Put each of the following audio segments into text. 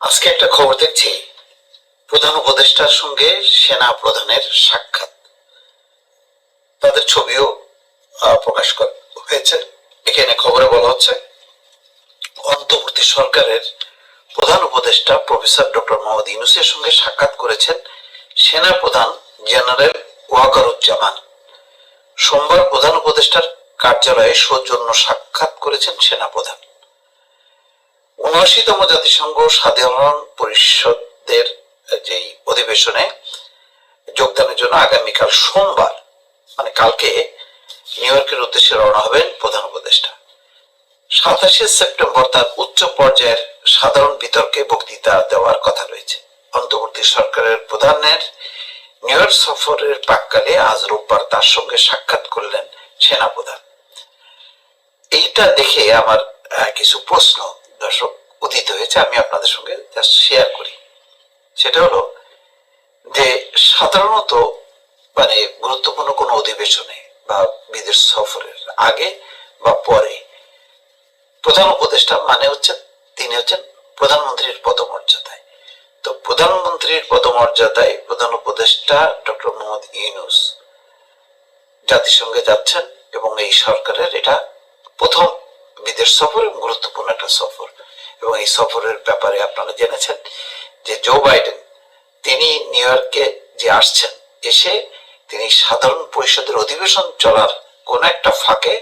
আজকে একটা খবর দেখছি। প্রধান উপদেষ্টার সঙ্গে সেনা প্রধানের সাক্ষাৎ। তাদের ছবিও প্রকাশ হয়েছে। এখানে খবরে বলা হচ্ছে, অন্তর্বর্তী সরকারের প্রধান উপদেষ্টা প্রফেসর ডক্টর মোহাম্মদ ইউনুসের সঙ্গে সাক্ষাৎ করেছেন সেনা প্রধান জেনারেল ওয়াকারুজ্জামান। সোমবার প্রধান উপদেষ্টার কার্যালয়ে সৌজন্য সাক্ষাৎ করেছেন সেনা প্রধান। উনআশিতম জাতিসংঘ সাধারণ পরিষদের যেই অধিবেশনে যোগদানের জন্য আগামীকাল সোমবার মানে কালকে, নিউ ইয়র্কের উদ্দেশ্যে রওনা হবেন প্রধান উপদেষ্টা। সাতাশে সেপ্টেম্বর তার উচ্চ পর্যায়ের সাধারণ বিতর্কে বক্তৃতা দেওয়ার কথা রয়েছে। অন্তর্বর্তী সরকারের প্রধানের নিউ ইয়র্ক সফরের প্রাককালে আজ রোববার তার সঙ্গে সাক্ষাৎ করলেন সেনাপ্রধান। এইটা দেখে আমার কিছু প্রশ্ন, দর্শক। উদিত হয়েছে, আমি আপনাদের সঙ্গে শেয়ার করি। সেটা হলো যে সাধারণত মানে গুরুত্বপূর্ণ কোনো অধিবেশনে বা বিদেশ সফরের আগে বা পরে প্রধান উপদেষ্টা মানে হচ্ছে তিনি হচ্ছেন প্রধানমন্ত্রীর পদমর্যাদায়। তো প্রধানমন্ত্রীর পদমর্যাদায় প্রধান উপদেষ্টা ডক্টর মোহাম্মদ ইউনুস জাতিসংঘে যাচ্ছেন এবং এই সরকারের এটা প্রথম বিদেশ সফর এবং গুরুত্বপূর্ণ একটা সফর। এবং এই সফরের ব্যাপারে আপনারা জেনেছেন যে জো বাইডেন তিনি নিউ ইয়র্কে যে আসছেন, এসে তিনি সাধারণ পরিষদের অধিবেশন চলার কোন একটা ফাঁকে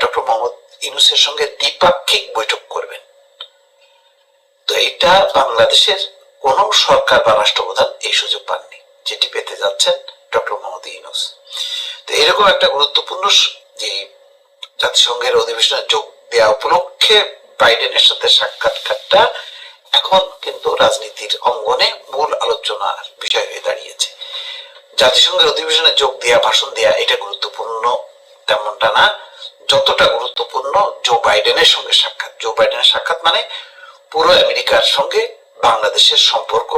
ডক্টর মোহাম্মদ ইউনুসের সঙ্গে দ্বিপাক্ষিক বৈঠক করবেন। তো এটা বাংলাদেশের কোন সরকার বা রাষ্ট্রপ্রধান এই সুযোগ পাননি, যেটি পেতে যাচ্ছেন ডক্টর মোহাম্মদ ইউনুস। তো এরকম একটা গুরুত্বপূর্ণ যে জাতিসংঘের অধিবেশনে যোগ দেওয়া উপলক্ষে বাইডেনের সাথে সাক্ষাৎকারটা এখন কিন্তু রাজনীতির অঙ্গনে মূল আলোচনার বিষয় হয়ে দাঁড়িয়েছে। জাতিসংঘের অধিবেশনে যোগ দেওয়া ভাষণ দেওয়া এটা গুরুত্বপূর্ণ তেমনটা না। যতটা গুরুত্বপূর্ণ, জো বাইডেনের সঙ্গে সাক্ষাৎ। জো বাইডেনের সাক্ষাৎ মানে পুরো আমেরিকার সঙ্গে বাংলাদেশের সম্পর্ক,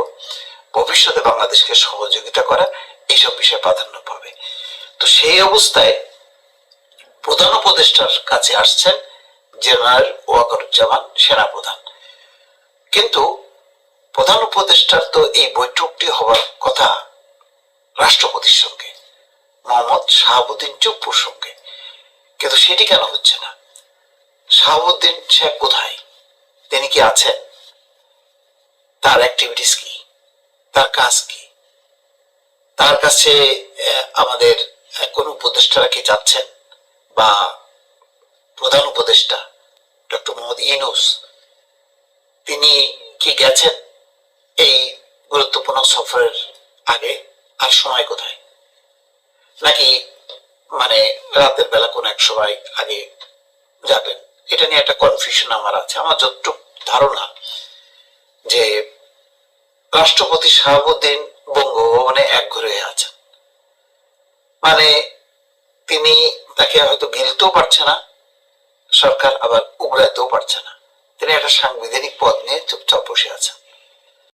ভবিষ্যতে বাংলাদেশকে সহযোগিতা করা এইসব বিষয়ে প্রাধান্য পাবে। তো সেই অবস্থায় প্রধান উপদেষ্টার কাছে আসছেন জেনারেল ওয়াকারুজ্জামান সেনাপ্রধান। কিন্তু প্রধান উপদেষ্টার তো এই বৈঠকটি হওয়ার কথা রাষ্ট্রপতির সঙ্গে, মোহাম্মদ শাহাবুদ্দিন চুপ্পুর সঙ্গে। কিন্তু সেটি কেন হচ্ছে না? শাহাবুদ্দিন সাহেব কোথায়? তিনি কি আছেন? তার অ্যাক্টিভিটিস কি? তার কাজ কি? তার কাছে আমাদের কোন উপদেষ্টারা কি যাচ্ছেন? বা প্রধান উপদেষ্টা, ডক্টর মোহাম্মদ ইউনুস, তিনি কি গেছেন এই গুরুত্বপূর্ণ সফরের আগে আর সময় কোথায়? নাকি মানে রাতের বেলা কোন এক সময় আগে যাবেন? এটা নিয়ে একটা কনফিউশন আমার আছে। আমার যতটুকু ধারণা যে রাষ্ট্রপতি শাহাবুদ্দিন বঙ্গভবনে এক ঘরে আছেন। মানে তিনি তাকে হয়তো গিলতেও পারছে না সরকার আবার উগড়াতেও পারছে না। তিনি একটা সাংবিধানিক পদ নিয়ে চুপচাপ বসে আছেন।